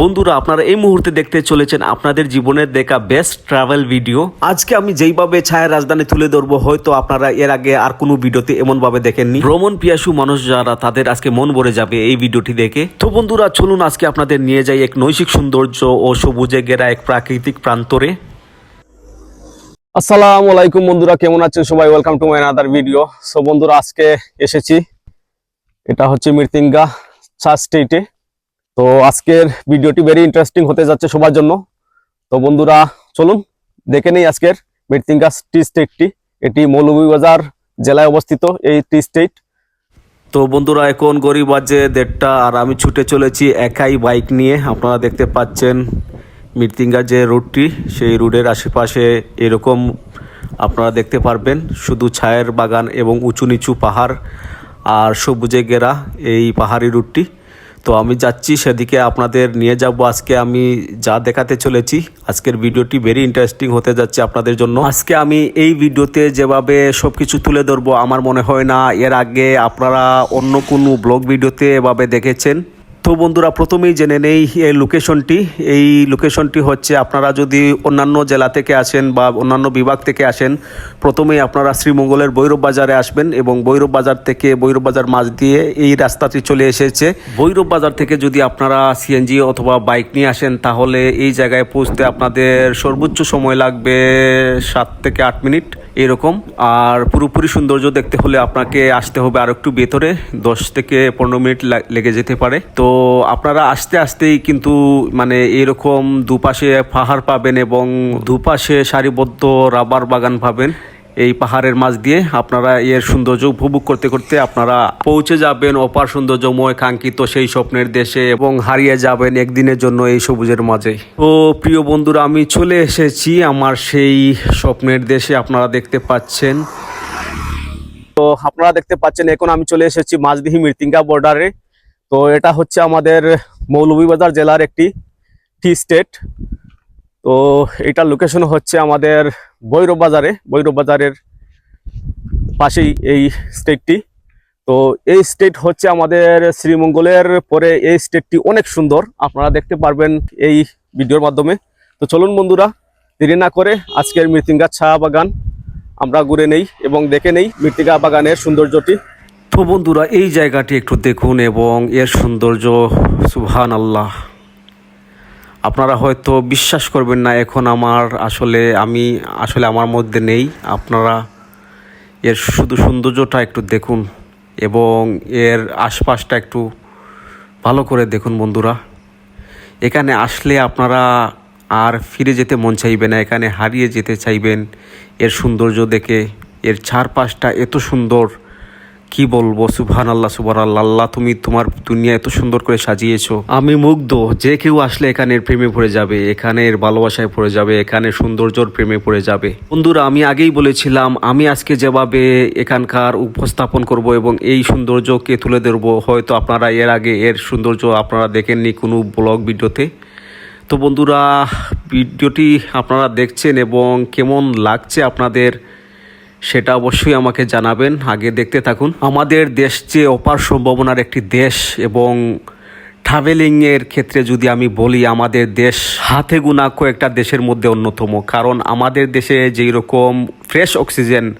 বন্ধুরা, আপনারা এই মুহূর্তে দেখতে চলেছেন আপনাদের জীবনের দেখা বেস্ট ট্রাভেল ভিডিও আজকে আমি যেইভাবে ছায়া রাজধানী তুলে ধরবো, হয়তো আপনারা এর আগে আর কোনো ভিডিওতে এমন ভাবে দেখেননি। ভ্রমণ পিয়াসু মানুষ যারা, তাদের আজকে মন ভরে যাবে এই ভিডিওটি দেখে। তো বন্ধুরা, চলুন আজকে আপনাদের নিয়ে যাই এক নৈশিক সৌন্দর্য ও সবুজে ঘেরা এক প্রাকৃতিক প্রান্তরে। আসসালামু আলাইকুম বন্ধুরা, কেমন আছেন সবাই? Welcome to my other video so বন্ধুরা, আজকে এসেছি। এটা হচ্ছে মৃত্যুঙ্গা সার্চ স্টেটে তো আজকের ভিডিওটি ভেরি ইন্টারেস্টিং হতে যাচ্ছে সবার জন্য। তো বন্ধুরা, চলুন দেখে নেই আজকের মৃত্যুঙ্গা টি স্টেটটি এটি মৌলভীবাজার জেলায় অবস্থিত এই টি স্টেট তো বন্ধুরা, এখন গরিব বাজে দেড়টা আর আমি ছুটে চলেছি একাই বাইক নিয়ে। আপনারা দেখতে পাচ্ছেন মৃত্যুঙ্গা যে রুটটি সেই রোডের আশেপাশে এরকম আপনারা দেখতে পারবেন। শুধু ছায়ের বাগান এবং উঁচু নিচু পাহাড় আর সবুজে ঘেরা এই পাহাড়ি রুটটি তো আমি যাচ্ছি সেদিকে আপনাদের নিয়ে যাব। আজকে আমি যা দেখাতে চলেছি, আজকের ভিডিওটি ভেরি ইন্টারেস্টিং হতে যাচ্ছে আপনাদের জন্য। আজকে আমি এই ভিডিওতে যেভাবে সব কিছু তুলে ধরবো, আমার মনে হয় না, এর আগে আপনারা অন্য কোনো ব্লগ ভিডিওতে এভাবে দেখেছেন। তো বন্ধুরা, প্রথমেই জেনে নেই এই লোকেশনটি এই লোকেশনটি হচ্ছে আপনারা যদি অন্যান্য জেলা থেকে আসেন বা অন্যান্য বিভাগ থেকে আসেন, প্রথমেই আপনারা শ্রীমঙ্গলের ভৈরব বাজারে আসবেন এবং ভৈরব বাজার থেকে ভৈরব বাজার মাঝ দিয়ে এই রাস্তাটি চলে এসেছে। ভৈরব বাজার থেকে যদি আপনারা সিএনজি অথবা বাইক নিয়ে আসেন, তাহলে এই জায়গায় পৌঁছতে আপনাদের সর্বোচ্চ সময় লাগবে সাত থেকে আট মিনিট, এরকম। আর পুরোপুরি সৌন্দর্য দেখতে হলে আপনাকে আসতে হবে আর একটু ভেতরে, দশ থেকে পনেরো মিনিট লেগে যেতে পারে। তো আপনারা আস্তে আস্তেই কিন্তু মানে এরকম দুপাশে পাহাড় পাবেন এবং দুপাশে সারিবদ্ধ রাবার বাগান পাবেন। এই পাহাড়ের মাঝ দিয়ে আপনারা এর সৌন্দর্য উপভোগ করতে করতে আপনারা পৌঁছে যাবেন অপার সৌন্দর্যময়, কাঙ্ক্ষিত সেই স্বপ্নের দেশে এবং হারিয়ে যাবেন একদিনের জন্য এই সবুজের মাঝে। তো প্রিয় বন্ধুরা, আমি চলে এসেছি আমার সেই স্বপ্নের দেশে, আপনারা দেখতে পাচ্ছেন। তো আপনারা দেখতে পাচ্ছেন, এখন আমি চলে এসেছি মাঝদিহি মৃতিঙ্গা বর্ডারে। তো এটা হচ্ছে আমাদের মৌলভীবাজার জেলার একটি টি স্টেট তো এটার লোকেশন হচ্ছে আমাদের বৈরব বাজারে বৈরব বাজারের পাশেই এই স্টেটটি তো এই স্টেট হচ্ছে আমাদের শ্রীমঙ্গলের পরে এই স্টেটটি অনেক সুন্দর। আপনারা দেখতে পারবেন এই ভিডিওর মাধ্যমে। তো চলুন বন্ধুরা, দেরি না করে আজকের মৃত্যুঙ্গা চা বাগান আমরা ঘুরে নেই এবং দেখে নেই মৃত্তিকা বাগানের সৌন্দর্যটি। তো বন্ধুরা, এই জায়গাটি একটু দেখুন এবং এর সৌন্দর্য সুহান আল্লাহ আপনারা হয়তো বিশ্বাস করবেন না, এখন আমার আসলে আমি, আসলে আমার মধ্যে নেই। আপনারা এর শুধু সৌন্দর্যটা একটু দেখুন এবং এর আশপাশটা একটু ভালো করে দেখুন বন্ধুরা। এখানে আসলে আপনারা আর ফিরে যেতে মন চাইবে না, এখানে হারিয়ে যেতে চাইবেন। এর সৌন্দর্য দেখে, এর চারপাশটা এত সুন্দর কি বলব? সুবহান আল্লাহ সুবহান আল্লাহ আল্লাহ তুমি তোমার দুনিয়া এত সুন্দর করে সাজিয়েছো। আমি মুগ্ধ যে কেউ আসলে এখানের প্রেমে পড়ে যাবে, এখানের ভালোবাসায় পড়ে যাবে এখানে সৌন্দর্যর প্রেমে পড়ে যাবে। বন্ধুরা, আমি আগেই বলেছিলাম, আমি আজকে যেভাবে এখানকার উপস্থাপন করব এবং এই সৌন্দর্যকে তুলে ধরবো, হয়তো আপনারা এর আগে এর সৌন্দর্য আপনারা দেখেননি কোনো ব্লগ ভিডিওতে। তো বন্ধুরা, ভিডিওটি আপনারা দেখছেন এবং কেমন লাগছে আপনাদের সেটা অবশ্যই আমাকে জানাবেন। আগে দেখতে থাকুন। আমাদের দেশ যে অপার সম্ভাবনার একটি দেশ এবং ট্রাভেলিংয়ের ক্ষেত্রে যদি আমি বলি, আমাদের দেশ হাতে গোনা কয়েকটা দেশের মধ্যে অন্যতম। কারণ আমাদের দেশে যেই রকম ফ্রেশ অক্সিজেন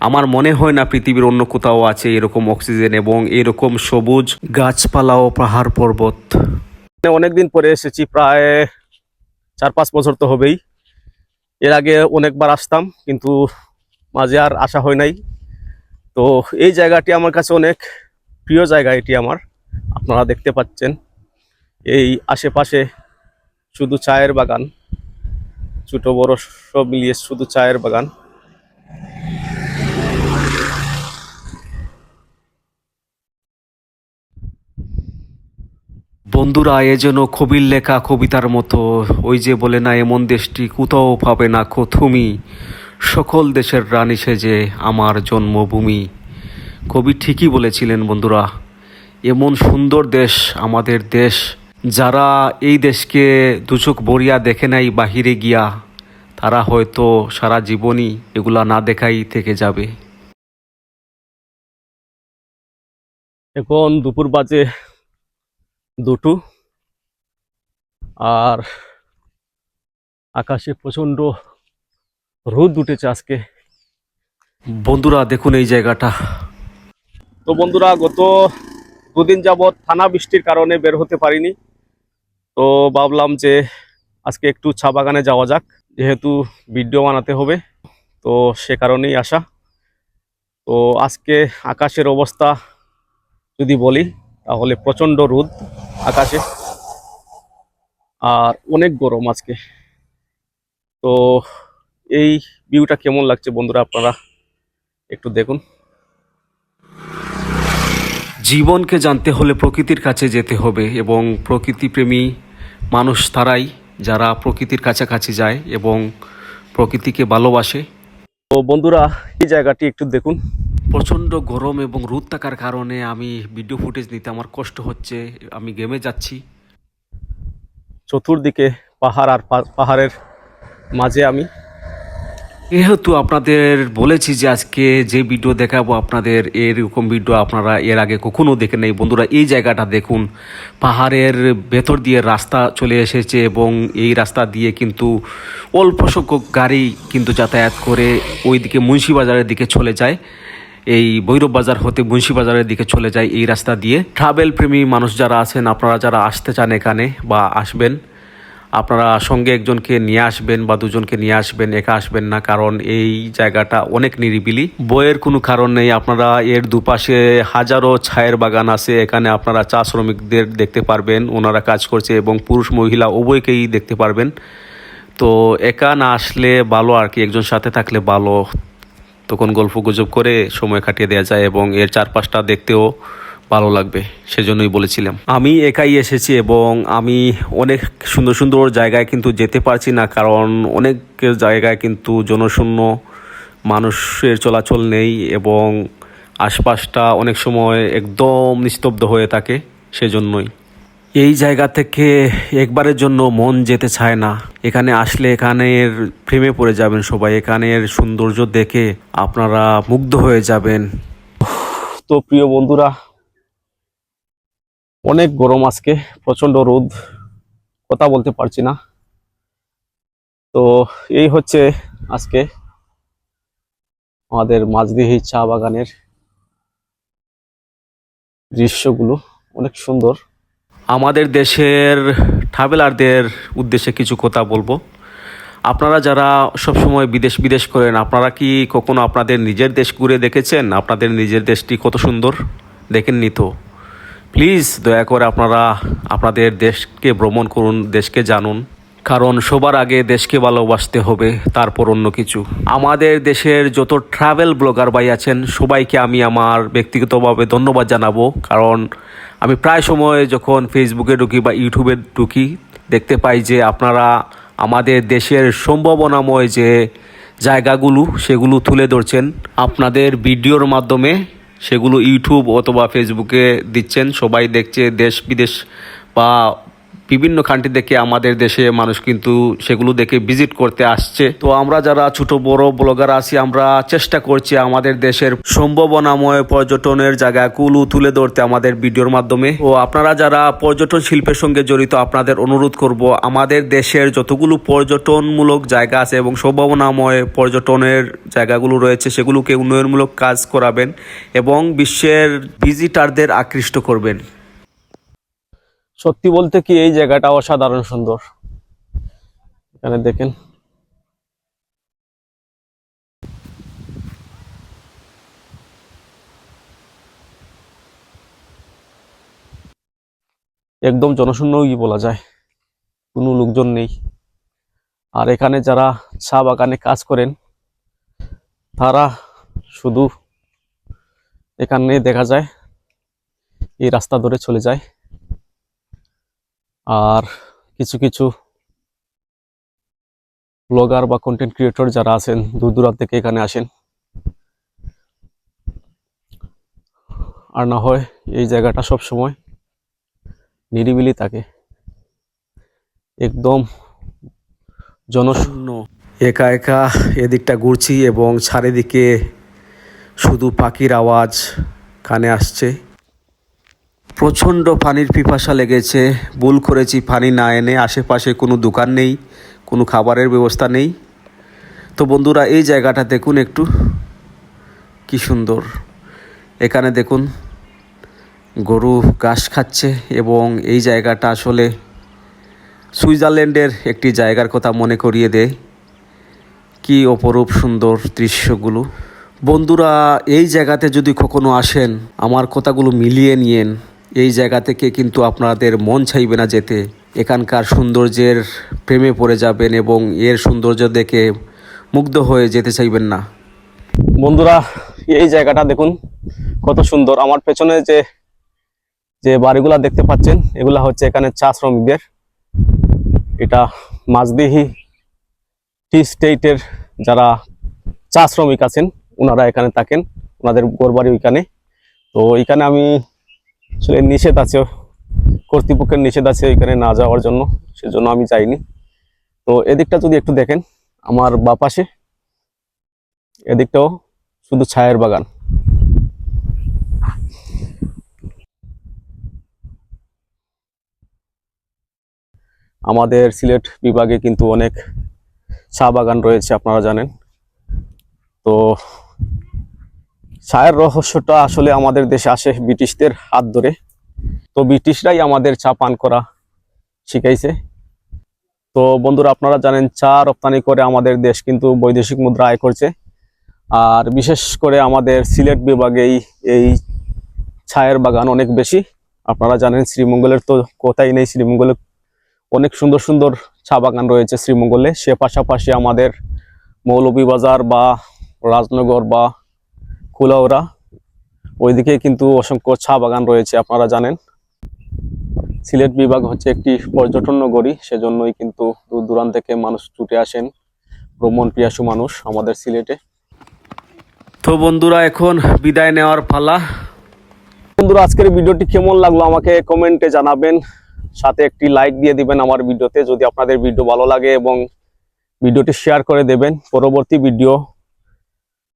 আমার মনে হয় না পৃথিবীর অন্য কোথাও আছে এরকম অক্সিজেন এবং এরকম সবুজ গাছপালা ও পাহাড় পর্বত। অনেকদিন পরে এসেছি, প্রায় চার পাঁচ বছর তো হবেই। এর আগে অনেকবার আসতাম, কিন্তু মাঝে আর আসা হয় নাই। তো এই জায়গাটি আমার কাছে অনেক প্রিয় জায়গা এটি আমার। আপনারা দেখতে পাচ্ছেন, এই আশেপাশে শুধু চায়ের বাগান, ছোট বড় সব মিলিয়ে শুধু চায়ের বাগান। বন্ধুরা, এ যেন কবির লেখা কবিতার মতো, ওই যে বলে না, এমন দেশটি কোথাও পাবে না তুমি? সকল দেশের রানী সেজে আমার জন্মভূমি। কবি ঠিকই বলেছিলেন, বন্ধুরা, এমন সুন্দর দেশ আমাদের দেশ। যারা এই দেশকে দুচোখ বরিয়া দেখে নাই বাহিরে গিয়া, তারা হয়তো সারা জীবনই এগুলা না দেখাই থেকে যাবে। এখন দুপুর বাজে দুটো, আর আকাশে প্রচণ্ড রোদ উঠেছে আজকে। বন্ধুরা, দেখুন এই জায়গাটা। তো বন্ধুরা, গত দুদিন যাবৎ থানা বৃষ্টির কারণে বের হতে পারিনি। তো ভাবলাম যে আজকে একটু চা বাগানে যাওয়া যাক, যেহেতু ভিডিও বানাতে হবে, তো সে কারণেই আসা। তো আজকে আকাশের অবস্থা যদি বলি, তাহলে প্রচণ্ড রোদ আকাশে, আর অনেক গরম আজকে। তো এই ভিউটা কেমন লাগছে বন্ধুরা আপনারা একটু দেখুন। জীবনকে জানতে হলে প্রকৃতির কাছে যেতে হবে এবং প্রকৃতিপ্রেমী মানুষ তারাই যারা প্রকৃতির কাছাকাছি যায় এবং প্রকৃতিকে ভালোবাসে। তো বন্ধুরা এই জায়গাটি একটু দেখুন। প্রচণ্ড গরম এবং রোদ থাকার কারণে আমি ভিডিও ফুটেজ নিতে আমার কষ্ট হচ্ছে আমি গেমে যাচ্ছি। চতুর্দিকে পাহাড় আর পাহাড়ের মাঝে আমি যেহেতু আপনাদের বলেছি যে আজকে যে ভিডিও দেখাবো আপনাদের, এরকম ভিডিও আপনারা এর আগে কখনো দেখে নেই। বন্ধুরা, এই জায়গাটা দেখুন, পাহাড়ের ভেতর দিয়ে রাস্তা চলে এসেছে এবং এই রাস্তা দিয়ে কিন্তু অল্প সংখ্যক গাড়ি কিন্তু যাতায়াত করে ওইদিকে মুন্সিবাজারের দিকে চলে যায়। এই ভৈরব বাজার হতে মুন্সিবাজারের দিকে চলে যায় এই রাস্তা দিয়ে। ট্রাভেল প্রেমী মানুষ যারা আছেন, আপনারা যারা আসতে চান এখানে বা আসবেন আপনারা সঙ্গে একজনকে নিয়ে আসবেন বা দুজনকে নিয়ে আসবেন, একা আসবেন না, কারণ এই জায়গাটা অনেক নিরিবিলি। বইয়ের কোনো কারণ নেই, আপনারা এর দুপাশে হাজারো ছায়ের বাগান আছে, এখানে আপনারা চা শ্রমিকদের দেখতে পারবেন, ওনারা কাজ করছে এবং পুরুষ মহিলা উভয়কেই দেখতে পারবেন। তো একা না আসলে ভালো, আর কি একজন সাথে থাকলে ভালো। তখন গল্প গুজব করে সময় কাটিয়ে দেওয়া যায় এবং এর চারপাশটা দেখতেও ভালো লাগবে সেজন্যই বলেছিলাম। আমি একাই এসেছি এবং আমি অনেক সুন্দর সুন্দর জায়গায় কিন্তু যেতে পারছি না কারণ অনেক জায়গায় কিন্তু জনশূন্য মানুষের চলাচল নেই এবং আশপাশটা অনেক সময় একদম নিস্তব্ধ হয়ে থাকে সেজন্যই। এই জায়গা থেকে একবারের জন্য মন যেতে চায় না। এখানে আসলে এখানের প্রেমে পড়ে যাবেন সবাই এখানের সৌন্দর্য দেখে আপনারা মুগ্ধ হয়ে যাবেন। তো প্রিয় বন্ধুরা অনেক গরম আজকে প্রচণ্ড রোদ, কথা বলতে পারছি না। তো এই হচ্ছে আজকে আমাদের মাঝদিহি চা বাগানের দৃশ্যগুলো, অনেক সুন্দর। আমাদের দেশের ট্রাভেলারদের উদ্দেশ্যে কিছু কথা বলব। আপনারা যারা সবসময় বিদেশ বিদেশ করেন, আপনারা কি কখনো আপনাদের নিজের দেশ ঘুরে দেখেছেন? আপনাদের নিজের দেশটি কত সুন্দর? দেখেননি তো? প্লিজ দয়া করে আপনারা আপনাদের দেশকে ভ্রমণ করুন, দেশকে জানুন। কারণ সবার আগে দেশকে ভালোবাসতে হবে, তারপর অন্য কিছু। আমাদের দেশের যত ট্রাভেল ব্লগার ভাই আছেন, সবাইকে আমি আমার ব্যক্তিগতভাবে ধন্যবাদ জানাব। কারণ আমি প্রায় সময় যখন ফেসবুকে ঢুকি বা ইউটিউবে ঢুকি, দেখতে পাই যে আপনারা আমাদের দেশের সম্ভাবনাময় যে জায়গাগুলো, সেগুলো তুলে ধরছেন। আপনাদের ভিডিওর মাধ্যমে সেগুলো ইউটিউব অথবা ফেসবুকে দিচ্ছেন। সবাই দেখছে দেশ বিদেশ বা বিভিন্ন কান্ট্রি থেকে আমাদের দেশে মানুষ কিন্তু সেগুলো দেখে ভিজিট করতে আসছে। তো আমরা যারা ছোট, বড় ব্লগার আছি, আমরা চেষ্টা করছি আমাদের দেশের সম্ভাবনাময় পর্যটনের জায়গাগুলো তুলে ধরতে আমাদের ভিডিওর মাধ্যমে। ও আপনারা যারা পর্যটন শিল্পের সঙ্গে জড়িত, আপনাদের অনুরোধ করব, আমাদের দেশের যতগুলো পর্যটনমূলক জায়গা আছে এবং সম্ভাবনাময় পর্যটনের জায়গাগুলো রয়েছে, সেগুলোকে উন্নয়নমূলক কাজ করাবেন এবং বিশ্বের ভিজিটারদের আকৃষ্ট করবেন। সত্যি বলতে কি এই জায়গাটা অসাধারণ সুন্দর? এখানে দেখেন। একদম জনশূন্যই বলা যায়। কোনো লোকজন নেই। আর এখানে যারা চা বাগানে কাজ করেন, তারা শুধু এখানে দেখা যায়, এই রাস্তা ধরে চলে যায়। আর কিছু কিছু ব্লগার বা কন্টেন্ট ক্রিয়েটর যারা আছেন দূর দূরান্ত থেকে এখানে আসেন। আর না হয় এই জায়গাটা সব সময় নিরিবিলি থাকে। একদম জনশূন্য। একা একা এদিকটা ঘুরছি এবং চারিদিকে শুধু পাখির আওয়াজ কানে আসছে। প্রচণ্ড পানির পিপাসা লেগেছে। ভুল করেছি, পানি না এনে আশেপাশে কোনো দোকান নেই, কোনো খাবারের ব্যবস্থা নেই। তো বন্ধুরা, এই জায়গাটা দেখুন একটু। কি সুন্দর। এখানে দেখুন, গরু ঘাস খাচ্ছে এবং এই জায়গাটা আসলে সুইজারল্যান্ডের একটি জায়গার কথা মনে করিয়ে দেয়। কি অপরূপ সুন্দর দৃশ্যগুলো। বন্ধুরা, এই জায়গাতে যদি কখনো আসেন, আমার কথাগুলো মিলিয়ে নিয়েন। এই জায়গা থেকে কিন্তু আপনাদের মন চাইবে না যেতে। এখানকার সৌন্দর্যের প্রেমে পড়ে যাবেন এবং এর সৌন্দর্য দেখে মুগ্ধ হয়ে যেতে চাইবেন না। বন্ধুরা, এই জায়গাটা দেখুন, কত সুন্দর। আমার পেছনে যে যে বাড়িগুলা দেখতে পাচ্ছেন, এগুলা হচ্ছে এখানে চা শ্রমিকদের। এটা মাঝদিহি টি স্টেটের যারা চা শ্রমিক আছেন, ওনারা এখানে থাকেন, ওনাদের ঘরবাড়ি ওইখানে। তো এখানে আমি আসলে নিষেধ আছে, কর্তৃপক্ষের নিষেধ আছে ওইখানে না যাওয়ার জন্য, সেজন্য আমি যাইনি। তো এদিকটা যদি একটু দেখেন, আমার বা পাশে, এদিকটাও শুধু ছায়ের বাগান। আমাদের সিলেট বিভাগে কিন্তু অনেক চা বাগান রয়েছে, আপনারা জানেন। তো চায়ের রহস্যটা আসলে আমাদের দেশে আসে ব্রিটিশদের হাত ধরে। তো ব্রিটিশরাই আমাদের চা পান করা শিখাইছে। তো বন্ধুরা, আপনারা জানেন চা রপ্তানি করে আমাদের দেশ কিন্তু বৈদেশিক মুদ্রা আয় করছে। আর বিশেষ করে আমাদের সিলেট বিভাগেই এই ছায়ের বাগান অনেক বেশি। আপনারা জানেন শ্রীমঙ্গলের তো কোথায় নেই শ্রীমঙ্গলে। অনেক সুন্দর সুন্দর চা বাগান রয়েছে শ্রীমঙ্গলে। সে পাশাপাশি আমাদের মৌলভীবাজার বা রাজনগর বা কুলাউড়া। ওইদিকে কিন্তু অসংখ্য চা বাগান রয়েছে, আপনারা জানেন। সিলেট বিভাগ হচ্ছে একটি পর্যটন নগরী, সেজন্যই কিন্তু দূর দূরান্ত থেকে মানুষ ছুটে আসেন। ভ্রমণ পিয়াসু মানুষ আমাদের সিলেটে। তো বন্ধুরা, এখন বিদায় নেওয়ার পালা। বন্ধুরা, আজকের ভিডিওটি কেমন লাগল আমাকে কমেন্টে জানাবেন। সাথে একটি লাইক দিয়ে দিবেন আমার ভিডিওতে, যদি আপনাদের ভিডিও ভালো লাগে এবং ভিডিওটি শেয়ার করে দেবেন। পরবর্তী ভিডিও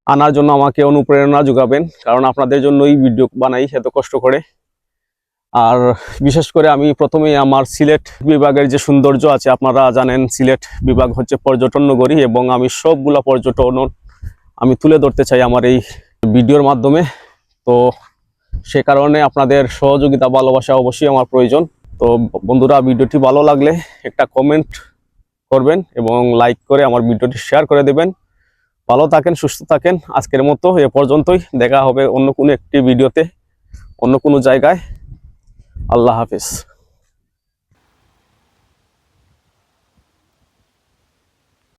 আনার জন্য আমাকে অনুপ্রেরণা যোগাবেন, কারণ আপনাদের জন্যই ভিডিও বানাই এত কষ্ট করে। আর বিশেষ করে আমি প্রথমেই আমার সিলেট বিভাগের যে সৌন্দর্য আছে, আপনারা জানেন সিলেট বিভাগ হচ্ছে পর্যটন নগরী এবং আমি সবগুলা পর্যটন আমি তুলে ধরতে চাই আমার এই ভিডিওর মাধ্যমে। তো সে কারণে আপনাদের সহযোগিতা, ভালোবাসা অবশ্যই আমার প্রয়োজন। তো বন্ধুরা, ভিডিওটি ভালো লাগলে একটা কমেন্ট করবেন এবং লাইক করে আমার ভিডিওটি শেয়ার করে দেবেন। ভালো থাকেন, সুস্থ থাকেন। আজকের মতো এ পর্যন্তই। দেখা হবে অন্য কোনো একটি ভিডিওতে, অন্য কোনো জায়গায়। আল্লাহ হাফিজ।